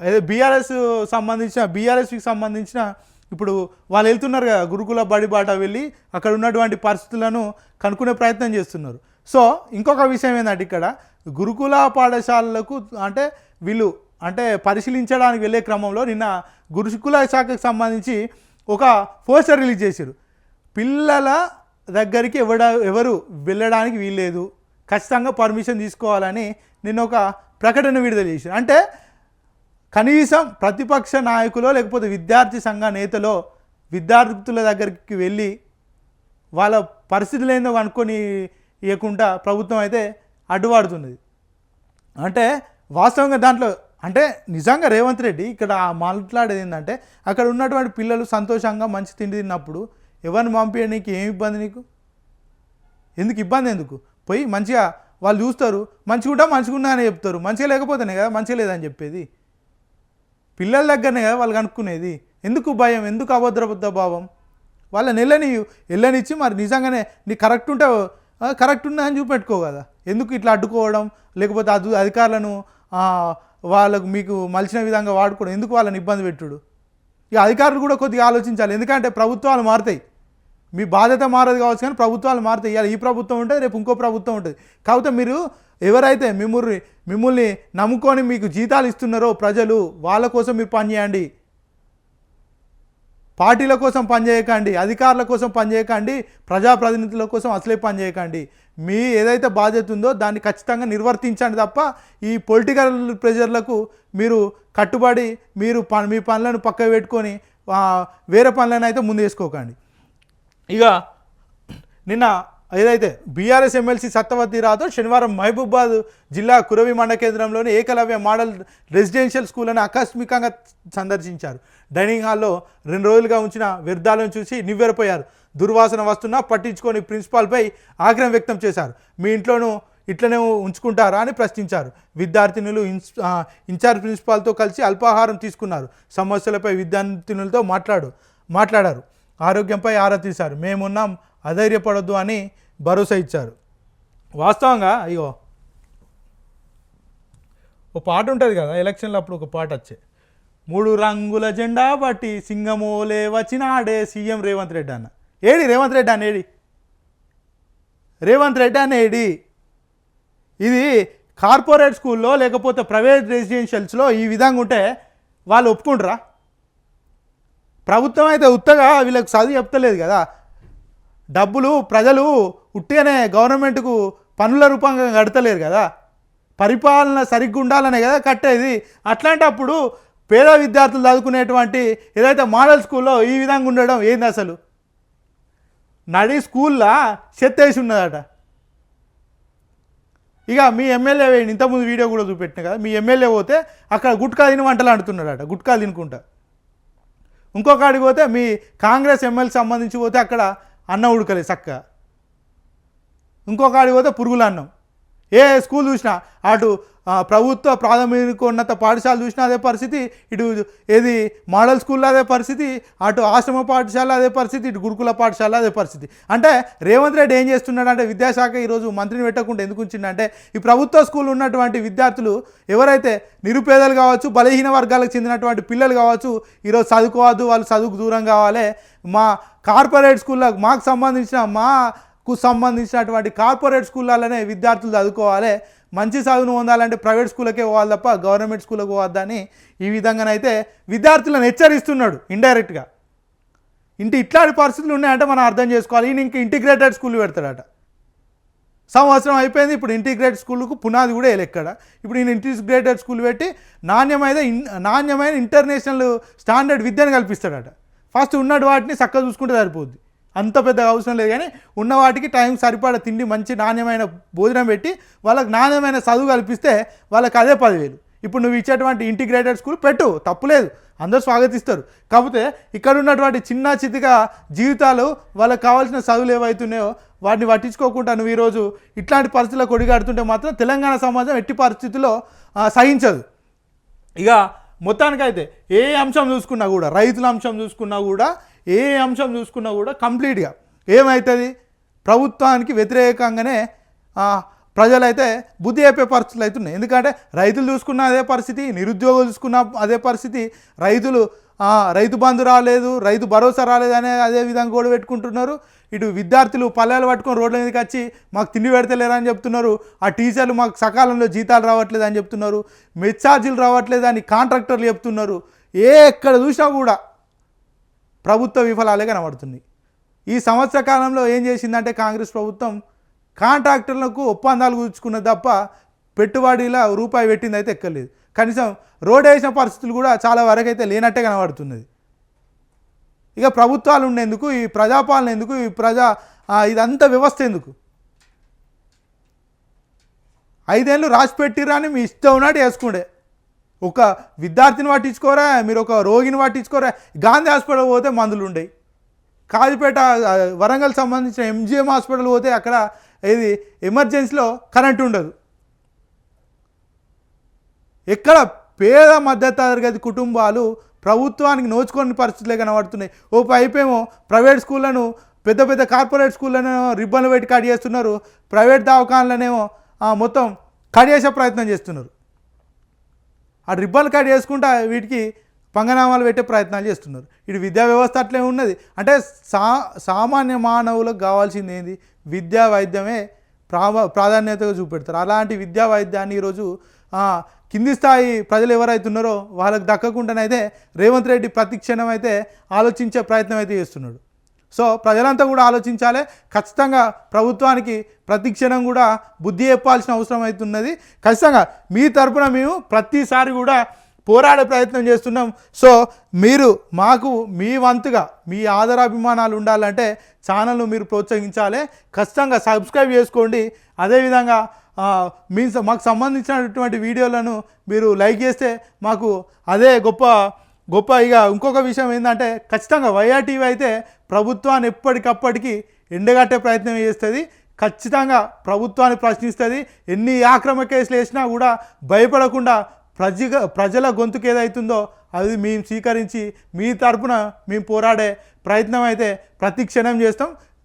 అదే బీఆర్ఎస్ సంబంధించిన బీఆర్ఎస్కి సంబంధించిన ఇప్పుడు వాళ్ళు వెళ్తున్నారు కదా గురుకుల బడి బాట వెళ్ళి అక్కడ ఉన్నటువంటి పరిస్థితులను కనుక్కునే ప్రయత్నం చేస్తున్నారు. సో ఇంకొక విషయం ఏంటంటే ఇక్కడ గురుకుల పాఠశాలలకు అంటే వీళ్ళు అంటే పరిశీలించడానికి వెళ్ళే క్రమంలో నిన్న గురుకుల శాఖకు సంబంధించి ఒక పోస్టర్ రిలీజ్ చేశారు. పిల్లల దగ్గరికి ఎవడ ఎవరు వెళ్ళడానికి వీల్లేదు. ఖచ్చితంగా పర్మిషన్ తీసుకోవాలని నిన్న ఒక ప్రకటన విడుదల చేశారు. అంటే కనీసం ప్రతిపక్ష నాయకులో లేకపోతే విద్యార్థి సంఘ నేతలో విద్యార్థుల దగ్గరికి వెళ్ళి వాళ్ళ పరిస్థితులు ఏందో కనుక్కొని ఇవ్వకుండా ప్రభుత్వం అయితే అడ్డుపడుతున్నది. అంటే వాస్తవంగా దాంట్లో అంటే నిజంగా రేవంత్ రెడ్డి ఇక్కడ మాట్లాడేది ఏంటంటే అక్కడ ఉన్నటువంటి పిల్లలు సంతోషంగా మంచి తిండి తిన్నప్పుడు ఎవరిని పంపించడానికి ఏమి ఇబ్బంది నీకు? ఎందుకు? ఇబ్బంది ఎందుకు? పోయి మంచిగా వాళ్ళు చూస్తారు. మంచిగా మంచిగా ఉన్నా అని చెప్తారు. మంచిగా లేకపోతేనే కదా మంచిగా లేదని చెప్పేది. పిల్లల దగ్గరనే కదా వాళ్ళు కనుక్కునేది? ఎందుకు భయం? ఎందుకు అభద్రబద్ధ భావం? వాళ్ళ నెలని ఎల్లనిచ్చి మరి నిజంగానే నీ కరెక్ట్ ఉంటే కరెక్ట్ ఉన్నదని చూపెట్టుకో కదా. ఎందుకు ఇట్లా అడ్డుకోవడం? లేకపోతే అది అధికారులను వాళ్ళకు మీకు మలిచిన విధంగా వాడుకోవడం? ఎందుకు వాళ్ళని ఇబ్బంది పెట్టుడు? ఇక అధికారులు కూడా కొద్దిగా ఆలోచించాలి. ఎందుకంటే ప్రభుత్వాలు మారుతాయి. మీ బాధ్యత మారదు కావచ్చు కానీ ప్రభుత్వాలు మారుతాయి. ఇవాళ ఈ ప్రభుత్వం ఉంటుంది రేపు ఇంకో ప్రభుత్వం ఉంటుంది. కాకపోతే మీరు ఎవరైతే మిమ్మల్ని మిమ్మల్ని నమ్ముకొని మీకు జీతాలు ఇస్తున్నారో ప్రజలు వాళ్ళ కోసం మీరు పనిచేయండి. పార్టీల కోసం పనిచేయకండి అధికారుల కోసం పనిచేయకండి ప్రజాప్రతినిధుల కోసం అసలే పనిచేయకండి. మీ ఏదైతే బాధ్యత ఉందో దాన్ని ఖచ్చితంగా నిర్వర్తించండి తప్ప ఈ పొలిటికల్ ప్రెజర్లకు మీరు కట్టుబడి మీరు ప మీ పనులను పక్క పెట్టుకొని వేరే పనులను అయితే ముందు వేసుకోకండి. ఇక నిన్న ఏదైతే బీఆర్ఎస్ ఎమ్మెల్సీ సత్తవతి రాథోడ్ శనివారం మహబూబాద్ జిల్లా కురవి మండ కేంద్రంలోని ఏకలవ్య మోడల్ రెసిడెన్షియల్ స్కూల్ని ఆకస్మికంగా సందర్శించారు. డైనింగ్ హాల్లో రెండు రోజులుగా ఉంచిన వ్యర్థాలను చూసి నివ్వెరపోయారు. దుర్వాసన వస్తున్నా పట్టించుకొని ప్రిన్సిపాల్పై ఆగ్రహం వ్యక్తం చేశారు. మీ ఇంట్లోనూ ఇట్లనే ఉంచుకుంటారా? అని ప్రశ్నించారు. విద్యార్థినులు ఇన్స్ ఇన్ఛార్జ్ ప్రిన్సిపాల్తో కలిసి అల్పాహారం తీసుకున్నారు. సమస్యలపై విద్యార్థినులతో మాట్లాడు మాట్లాడారు. ఆరోగ్యంపై ఆరా తీశారు. మేమున్నాం. అధైర్యపడొద్దు అని భరోసా ఇచ్చారు. వాస్తవంగా అయ్యో ఒక పాట ఉంటుంది కదా ఎలక్షన్లో అప్పుడు ఒక పాట వచ్చే. మూడు రంగుల జెండా బట్టి సింగమోలే వచ్చినాడే సీఎం రేవంత్ రెడ్డి అన్న. ఏడి రేవంత్ రెడ్డి అన్న ఏడి? రేవంత్ రెడ్డి అన్న ఏడి? ఇది కార్పొరేట్ స్కూల్లో లేకపోతే ప్రైవేట్ రెసిడెన్షియల్స్లో ఈ విధంగా ఉంటే వాళ్ళు ఒప్పుకుంటారా? ప్రభుత్వం అయితే ఉత్తగా వీళ్ళకి చదువు చెప్తలేదు కదా. డబ్బులు ప్రజలు ఉట్టిగానే గవర్నమెంట్కు పనుల రూపంగా కడతలేరు కదా. పరిపాలన సరిగ్గా ఉండాలనే కదా కట్టేది. అట్లాంటప్పుడు పేద విద్యార్థులు చదువుకునేటువంటి ఏదైతే మోడల్ స్కూల్లో ఈ విధంగా ఉండడం ఏంది అసలు? నడి స్కూల్లో చెత్త వేసి ఉన్నదట. ఇక మీ ఎమ్మెల్యే వేయండి. ఇంతకుముందు వీడియో కూడా చూపెట్టిన కదా. మీ ఎమ్మెల్యే పోతే అక్కడ గుట్కా తిని వంటలు అంటున్నాడట గుట్కా తినుకుంటా. ఇంకొక ఆడికి పోతే మీ కాంగ్రెస్ ఎమ్మెల్యే సంబంధించి పోతే అక్కడ అన్నం ఉడకలే చక్క ఇంకొక ఆడికి పోతే పురుగుల అన్నం. ఏ స్కూల్ చూసినా అటు ప్రభుత్వ ప్రభుత్వ ప్రాథమికోన్నత పాఠశాల చూసినా అదే పరిస్థితి ఇటు ఏది మోడల్ స్కూల్లో అదే పరిస్థితి అటు ఆశ్రమ పాఠశాల అదే పరిస్థితి ఇటు గురుకుల పాఠశాల అదే పరిస్థితి. అంటే రేవంత్ రెడ్డి ఏం చేస్తున్నాడు అంటే విద్యాశాఖ ఈరోజు మంత్రిని పెట్టకుండా ఎందుకు ఉంచిందంటే ఈ ప్రభుత్వ స్కూల్ ఉన్నటువంటి విద్యార్థులు ఎవరైతే నిరుపేదలు కావచ్చు బలహీన వర్గాలకు చెందినటువంటి పిల్లలు కావచ్చు ఈరోజు చదువుకోవద్దు వాళ్ళు చదువుకు దూరం కావాలి. మా కార్పొరేట్ స్కూల్లో మాకు సంబంధించిన మా కు సంబంధించినటువంటి కార్పొరేట్ స్కూళ్ళలోనే విద్యార్థులు చదువుకోవాలి. మంచి చదువును పొందాలంటే ప్రైవేట్ స్కూళ్ళకే పోవాలి తప్ప గవర్నమెంట్ స్కూల్కి పోవద్దని ఈ విధంగానైతే విద్యార్థులను హెచ్చరిస్తున్నాడు ఇండైరెక్ట్గా. ఇంటి ఇట్లాంటి పరిస్థితులు ఉన్నాయంటే మనం అర్థం చేసుకోవాలి. ఈయన ఇంకా ఇంటిగ్రేటెడ్ స్కూల్ పెడతాడట. సంవత్సరం అయిపోయింది ఇప్పుడు ఇంటిగ్రేటెడ్ స్కూల్కు పునాది కూడా ఎక్కడ ఇప్పుడు ఈయన ఇంటిగ్రేటెడ్ స్కూల్ పెట్టి నాణ్యమైన నాణ్యమైన ఇంటర్నేషనల్ స్టాండర్డ్ విద్యను కల్పిస్తాడట. ఫస్ట్ ఉన్నటి వాటిని చక్కగా చూసుకుంటే సరిపోద్ది. అంత పెద్ద అవసరం లేదు. కానీ ఉన్న వాటికి టైం సరిపడా తిండి మంచి నాణ్యమైన భోజనం పెట్టి వాళ్ళకి నాణ్యమైన చదువు కల్పిస్తే వాళ్ళకి అదే పదివేలు. ఇప్పుడు నువ్వు ఇచ్చేటువంటి ఇంటిగ్రేటెడ్ స్కూల్ పెట్టు తప్పులేదు అందరూ స్వాగతిస్తారు. కాకపోతే ఇక్కడ ఉన్నటువంటి చిన్న చితిగా జీవితాలు వాళ్ళకి కావాల్సిన చదువులు ఏవైతున్నాయో వాటిని పట్టించుకోకుండా నువ్వు ఈరోజు ఇట్లాంటి పరిస్థితుల్లో కొడిగాడుతుంటే మాత్రం తెలంగాణ సమాజం ఎట్టి పరిస్థితుల్లో సహించదు. ఇక మొత్తానికైతే ఏ అంశం చూసుకున్నా కూడా రైతుల అంశం చూసుకున్నా కూడా ఏ అంశం చూసుకున్నా కూడా కంప్లీట్గా. ఏమవుతుంది ప్రభుత్వానికి వ్యతిరేకంగానే ప్రజలైతే బుద్ధి చెప్పే పరిస్థితులు అవుతున్నాయి ఎందుకంటే రైతులు చూసుకున్న అదే పరిస్థితి నిరుద్యోగులు చూసుకున్న అదే పరిస్థితి. రైతులు రైతు బంధు రాలేదు రైతు భరోసా రాలేదు అనే అదే విధంగా కూడా పెట్టుకుంటున్నారు. ఇటు విద్యార్థులు పల్లెలు పట్టుకొని రోడ్ల మీదకి వచ్చి మాకు తిండి పెడతలేరు అని చెప్తున్నారు. ఆ టీచర్లు మాకు సకాలంలో జీతాలు రావట్లేదు అని చెప్తున్నారు. మెచ్చార్జీలు రావట్లేదు అని కాంట్రాక్టర్లు చెప్తున్నారు. ఏ ఎక్కడ చూసినా కూడా ప్రభుత్వ విఫలాలే కనబడుతుంది ఈ సంవత్సర కాలంలో ఏం చేసిందంటే కాంగ్రెస్ ప్రభుత్వం కాంట్రాక్టర్లకు ఒప్పందాలు కూర్చుకున్నది తప్ప పెట్టుబడిలా రూపాయి పెట్టింది అయితే ఎక్కలేదు కనీసం రోడ్ వేసిన పరిస్థితులు కూడా చాలా వరకు అయితే లేనట్టే కనబడుతున్నది. ఇక ప్రభుత్వాలు ఉండేందుకు ఈ ప్రజాపాలన ఎందుకు ఈ ప్రజా ఇదంతా వ్యవస్థ ఎందుకు? ఐదేళ్ళు రాసి పెట్టిరా అని మీ ఇష్టం ఉన్నట్టు వేసుకుండే. ఒక విద్యార్థిని పట్టించుకోరా మీరు ఒక రోగిని పట్టించుకోరా. గాంధీ హాస్పిటల్ పోతే మందులు ఉండేవి కాజీపేట వరంగల్ సంబంధించిన ఎంజిఎం హాస్పిటల్ పోతే అక్కడ ఇది ఎమర్జెన్సీలో కరెంట్ ఉండదు. ఎక్కడ పేద మధ్యతరగతి కుటుంబాలు ప్రభుత్వానికి నోచుకొని పరిస్థితులే కనబడుతున్నాయి. ఓ పైపేమో ప్రైవేట్ స్కూళ్ళను పెద్ద పెద్ద కార్పొరేట్ స్కూళ్ళను రిబ్బన్లు పెట్టి కట్ చేస్తున్నారు. ప్రైవేట్ దవాఖానలనేమో ఆ, మొత్తం కట్ చేసే ప్రయత్నం చేస్తున్నారు. ఆ రిబ్బన్ కట్ చేసుకుంటా వీటికి పంగనామాలు పెట్టే ప్రయత్నాలు చేస్తున్నారు. ఇటు విద్యా వ్యవస్థ అట్లే ఉన్నది. అంటే సా సామాన్య మానవులకు కావాల్సింది ఏంది? విద్యా వైద్యమే ప్రా ప్రాధాన్యతగా చూపెడతారు. అలాంటి విద్యా వైద్యాన్ని ఈరోజు కింది స్థాయి ప్రజలు ఎవరైతే ఉన్నారో వాళ్ళకి దక్కకుండానైతే రేవంత్ రెడ్డి ప్రతిక్షణం అయితే ఆలోచించే ప్రయత్నం అయితే చేస్తున్నాడు. సో ప్రజలంతా కూడా ఆలోచించాలి. ఖచ్చితంగా ప్రభుత్వానికి ప్రతిక్షణం కూడా బుద్ధి చెప్పాల్సిన అవసరం అవుతున్నది. ఖచ్చితంగా మీ తరపున మేము ప్రతిసారి కూడా పోరాడే ప్రయత్నం చేస్తున్నాం. సో మీరు మాకు మీ వంతుగా మీ ఆదరాభిమానాలు ఉండాలంటే ఛానల్ను మీరు ప్రోత్సహించాలి. ఖచ్చితంగా సబ్స్క్రైబ్ చేసుకోండి. అదేవిధంగా మీ స- మాకు సంబంధించినటువంటి వీడియోలను మీరు లైక్ చేస్తే మాకు అదే గొప్ప గొప్ప. ఇక ఇంకొక విషయం ఏంటంటే ఖచ్చితంగా వైఆర్టీవీ అయితే ప్రభుత్వాన్ని ఎప్పటికప్పటికి ఎండగట్టే ప్రయత్నం చేస్తుంది. ఖచ్చితంగా ప్రభుత్వాన్ని ప్రశ్నిస్తుంది. ఎన్ని ఆక్రమ కేసులు వేసినా కూడా భయపడకుండా ప్రజ ప్రజల గొంతుకు ఏదైతుందో అది మేము స్వీకరించి మీ తరపున మేము పోరాడే ప్రయత్నం అయితే ప్రతి క్షణం చేస్తాం.